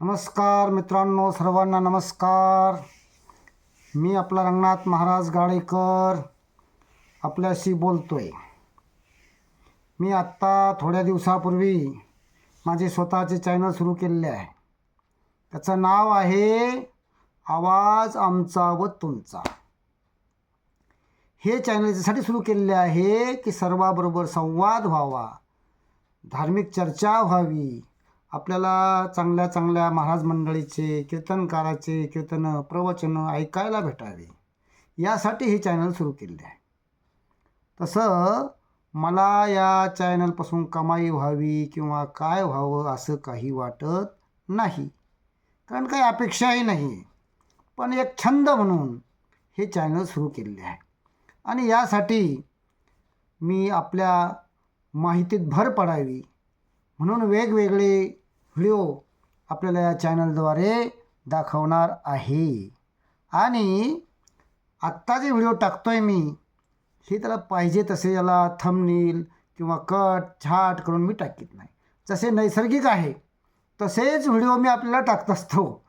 नमस्कार मित्रांनो सर्वांना नमस्कार. मी आपला रंगनाथ महाराज गाडेकर आपल्याशी बोलतो आहे मी आत्ता थोड्या दिवसापूर्वी माझे स्वतःचे चॅनल सुरू केलेले आहे. त्याचं नाव आहे आवाज आमचा व तुमचा. हे चॅनल याच्यासाठी सुरू केलेले आहे की सर्वाबरोबर संवाद व्हावा धार्मिक चर्चा व्हावी आपल्याला चांगल्या चांगल्या महाराज मंडळीचे कीर्तनकाराचे कीर्तनं प्रवचनं ऐकायला भेटावे. यासाठी हे चॅनल सुरू केले आहे. तसं मला या चॅनलपासून कमाई व्हावी किंवा काय व्हावं असं काही वाटत नाही. कारण काही अपेक्षाही नाही. पण एक छंद म्हणून हे चॅनल सुरू केलेले आहे. आणि यासाठी मी आपल्या माहितीत भर पडावी म्हणून वेगवेगळे व्हिडिओ आपल्याला या चॅनलद्वारे दाखवणार आहे. आणि आत्ता जे व्हिडिओ टाकतो आहे मी हे त्याला पाहिजे तसे याला थंबनील किंवा कट छाट करून मी टाकीत नाही. जसे नैसर्गिक आहे तसेच व्हिडिओ मी आपल्याला टाकत असतो.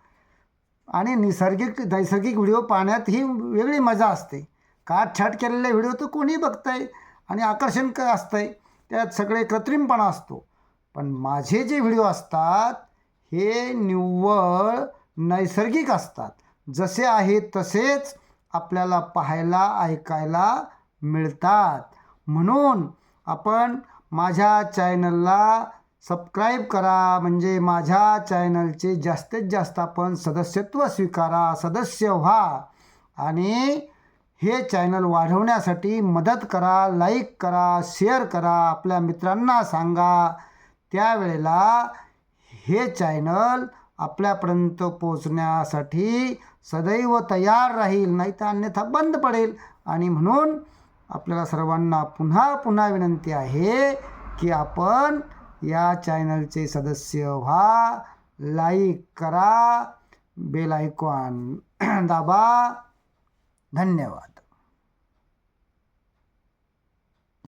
आणि निसर्गिक नैसर्गिक व्हिडिओ पाहण्यात ही वेगळी मजा असते. काट छाट केलेले व्हिडिओ तर कोणी आहे आणि आकर्षण काय असतंय त्यात सगळे कृत्रिमपणा असतो. पण माझे जे व्हिडिओ असतात हे निव्वळ नैसर्गिक असतात. जसे आहेत तसेच आपल्याला पाहायला ऐकायला मिळतात. म्हणून आपण माझ्या चॅनलला सबस्क्राईब करा. म्हणजे माझ्या चॅनलचे जास्तीत जास्त आपण सदस्यत्व स्वीकारा सदस्य व्हा. आणि हे चॅनल वाढवण्यासाठी मदत करा लाईक करा शेअर करा. आपल्या मित्रांना सांगा. त्यावेळेला हे चॅनल आपल्यापर्यंत पोचण्यासाठी सदैव तयार राहील नाही तर अन्यथा बंद पडेल. आणि म्हणून आपल्याला सर्वांना पुन्हा पुन्हा विनंती आहे की आपण या चॅनलचे सदस्य व्हा लाईक करा बेल आयकॉन दाबा. धन्यवाद.